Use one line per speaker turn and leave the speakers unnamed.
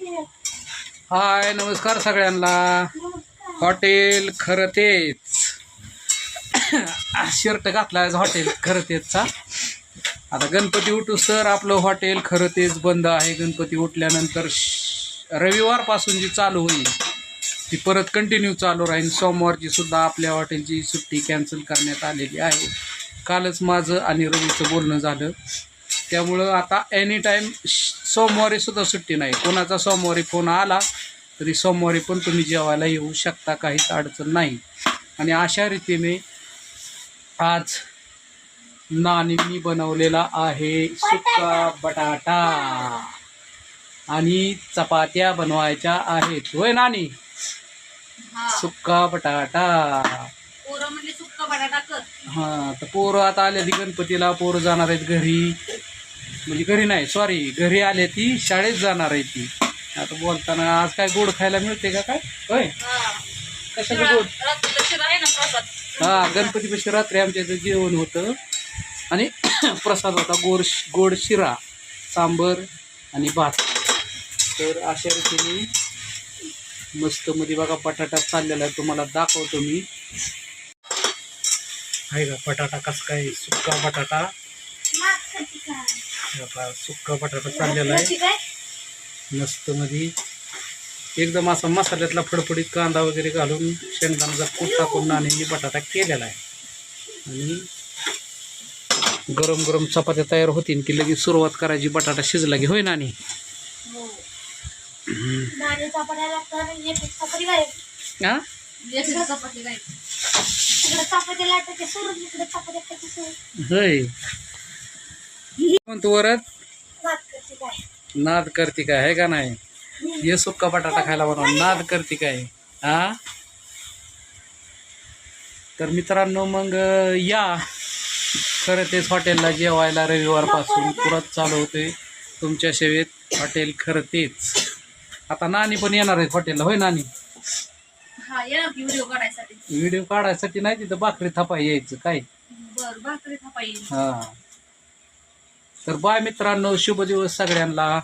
हाय नमस्कार सगळ्यांना. हॉटेल खरं तेच शर्ट घातला आहे हॉटेल खरं तेचचा आता गणपती उठू सर आपलं हॉटेल खरं तेच बंद आहे. गणपती उठल्यानंतर श- रविवारपासून जी चालू होईल ती परत कंटिन्यू चालू राहील. सोमवारची सुद्धा आपल्या हॉटेलची सुट्टी कॅन्सल करण्यात आलेली आहे. कालच माझं आणि रवीचं बोलणं झालं. त्यामुळं आता एनी टाईम सोमवारी सुद्धा सुट्टी नाही. कोणाचा सोमवारी फोन आला तरी सोमवारी पण तुम्ही जेवायला येऊ शकता काहीच अडचण नाही. आणि अशा रीतीने आज नानी मी बनवलेला आहे सुका बटाटा. आणि चपात्या बनवायच्या आहेत. होय नानी?
हा.
सुक्का बटाटा.
पोरं म्हणले सुक्का बटाटा कर.
हां तर पोरं आता आले गणपतीला पोरं जाणार आहेत घरी. म्हणजे घरी नाही सॉरी घरी आले ती शाळेत जाणार आहे ती. आता बोलताना आज काय गोड खायला मिळते का काय? होय?
हा
कशाचं गोड?
रात्रीचा शिरा आहे ना प्रसाद.
हा गणपतीपेक्षा रात्री आमच्या इथं जेवण होतं. आणि प्रसाद होता गोड गोड शिरा सांबर आणि भात. तर अशा रीतीने मस्त मध्ये बघा बटाटा चाललेला आहे. तुम्हाला दाखवतो मी. आहे का? बटाटा कसं काय सुक्का बटाटा? हे सुक्का बटाटा चाललेला आहे. मस्त मध्ये एकदम असा मसाल्यातला फडफडीत कांदा वगैरे घालून शेंगदाण्याचा कूट टाकून नाण्यांनी बटाटा केलेला आहे. आणि गरम गरम चपात्या तयार होतील की लगेच सुरुवात करायची बटाटा शिजला की होय
हो.
नाणी
हा
सोडून
होय.
भात करते काय?
नाद करते काय? आहे का नाही? हे सुक्का बटाटा खायला बनवा. नाद करते काय? हा? तर मित्रांनो मग या. खरं तेच हॉटेलला जेवायला रविवारपासून परत चालू होते. तुमच्या सेवेत हॉटेल खरं तेच. आता नानी पण येणार आहेत हॉटेलला. होय नानी?
हा व्हिडिओ काढायसाठी.
व्हिडिओ काढायसाठी नाही तिथं भाकरी थापाय यायचं. काय? हा. तर बाय मित्रांनो शुभ दिवस सगळ्यांना.